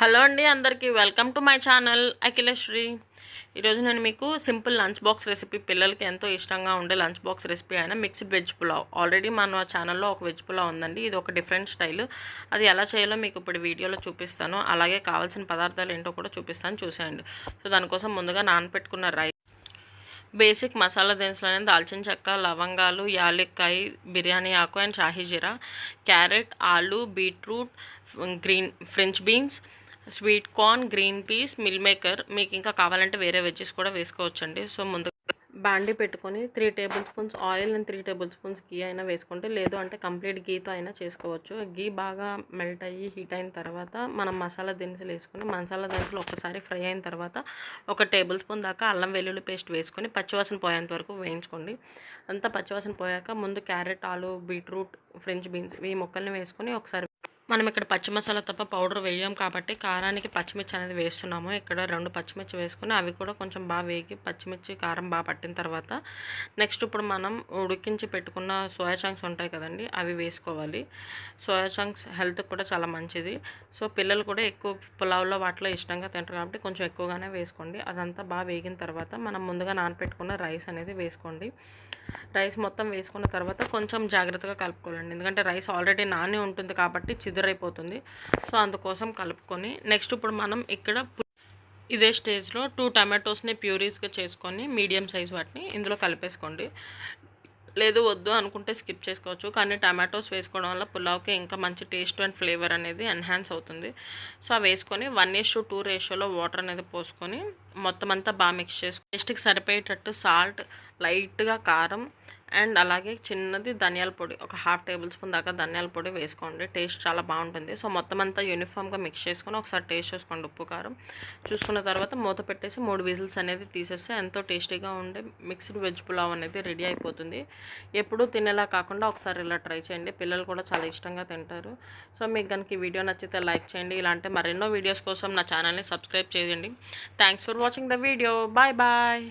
Hello అండి అందరికీ welcome to my channel Akhilasri. ఈరోజు నేను మీకు సింపుల్ లంచ్ బాక్స్ రెసిపీ పిల్లలకి ఎంతో ఇష్టంగా ఉండే లంచ్ బాక్స్ రెసిపీ అయిన మిక్స్డ్ వెజ్ పులావ్. ఆల్రెడీ మన ఛానల్లో ఒక వెజ్ పులావ్ ఉందండి ఇది ఒక డిఫరెంట్ స్టైల్. అది ఎలా చేయాలో మీకు ఇప్పుడు వీడియోలో చూపిస్తాను అలాగే కావాల్సిన పదార్థాలు ఏంటో కూడా చూపిస్తాను చూసేయండి. సో దానికోసం ముందుగా నానపెట్టుకున్న రైస్ బేసిక్ మసాలా దినుసులు అనేది దాల్చిన చెక్క లవంగాలు యాలక్కాయ బిర్యానీ ఆకు అండ్ షాహీ జీరా క్యారెట్ ఆలు beetroot green french beans sweet corn green peas meal maker. మీకు ఇంకా కావాలంటే వేరే వెజ్జెస్ కూడా వేసుకోవచ్చండి. సో ముందు బాండి పెట్టుకొని three tablespoons oil and three tablespoons ghee అయినా వేసుకుంటే లేదు అంటే కంప్లీట్ గీతో అయినా చేసుకోవచ్చు. గీ బాగా మెల్ట్ అయ్యి హీట్ అయిన తర్వాత మనం మసాలా దినుసులు వేసుకుని మసాలా దినుసులు ఒకసారి ఫ్రై అయిన తర్వాత ఒక టేబుల్ స్పూన్ దాకా అల్లం వెల్లుల్లి పేస్ట్ వేసుకొని పచ్చివాసన పోయేంత వరకు వేయించుకోండి. అంతా పచ్చివాసన పోయాక ముందు క్యారెట్ ఆలు బీట్రూట్ ఫ్రెంచ్ బీన్స్ ఈ మొక్కల్ని వేసుకొని ఒకసారి మనం ఇక్కడ పచ్చి మసాలా తప్ప పౌడర్ వేయం కాబట్టి కారానికి పచ్చిమిర్చి అనేది వేస్తున్నాము. ఇక్కడ రెండు పచ్చిమిర్చి వేసుకుని అవి కూడా కొంచెం బాగా వేగి పచ్చిమిర్చి కారం బాగా పట్టిన తర్వాత నెక్స్ట్ ఇప్పుడు మనం ఉడికించి పెట్టుకున్న సోయా చంక్స్ ఉంటాయి కదండి అవి వేసుకోవాలి. సోయా చంక్స్ హెల్త్ కూడా చాలా మంచిది. సో పిల్లలు కూడా ఎక్కువ పులావ్లో వాటిలో ఇష్టంగా తింటారు కాబట్టి కొంచెం ఎక్కువగానే వేసుకోండి. అదంతా బాగా వేగిన తర్వాత మనం ముందుగా నానపెట్టుకున్న రైస్ అనేది వేసుకోండి. రైస్ మొత్తం వేసుకున్న తర్వాత కొంచెం జాగ్రత్తగా కలుపుకోవాలండి. ఎందుకంటే రైస్ ఆల్రెడీ నాని ఉంటుంది కాబట్టి చిదురైపోతుంది సో అందుకోసం కలుపుకొని నెక్స్ట్ ఇప్పుడు మనం ఇక్కడ ఇదే స్టేజ్లో టూ టమాటోస్ని ప్యూరీస్గా చేసుకొని మీడియం సైజ్ వాటిని ఇందులో కలిపేసుకోండి. లేదు వద్దు అనుకుంటే స్కిప్ చేసుకోవచ్చు. కానీ టమాటోస్ వేసుకోవడం వల్ల పులావ్కి ఇంకా మంచి టేస్ట్ అండ్ ఫ్లేవర్ అనేది ఎన్హాన్స్ అవుతుంది. సో అవి వేసుకొని వన్ ఇష్ టూ రేషియోలో వాటర్ అనేది పోసుకొని మొత్తం అంతా బాగా మిక్స్ చేసుకొని టేస్ట్కి సరిపోయేటట్టు సాల్ట్ లైట్గా కారం అండ్ అలాగే చిన్నది ధనియాల పొడి ఒక హాఫ్ టేబుల్ స్పూన్ దాకా ధనియాల పొడి వేసుకోండి. టేస్ట్ చాలా బాగుంటుంది. సో మొత్తం అంతా యూనిఫామ్గా మిక్స్ చేసుకొని ఒకసారి టేస్ట్ చూసుకోండి ఉప్పు కారం. చూసుకున్న తర్వాత మూత పెట్టేసి మూడు విజిల్స్ అనేది తీసేస్తే ఎంతో టేస్టీగా ఉండే మిక్స్డ్ వెజ్ పులావ్ అనేది రెడీ అయిపోతుంది. ఎప్పుడూ తినేలా కాకుండా ఒకసారి ఇలా ట్రై చేయండి. పిల్లలు కూడా చాలా ఇష్టంగా తింటారు. సో మీకు కనుక ఈ వీడియో నచ్చితే లైక్ చేయండి. ఇలాంటి మరెన్నో వీడియోస్ కోసం నా ఛానల్ని సబ్స్క్రైబ్ చేయండి. Thanks for watching the video bye bye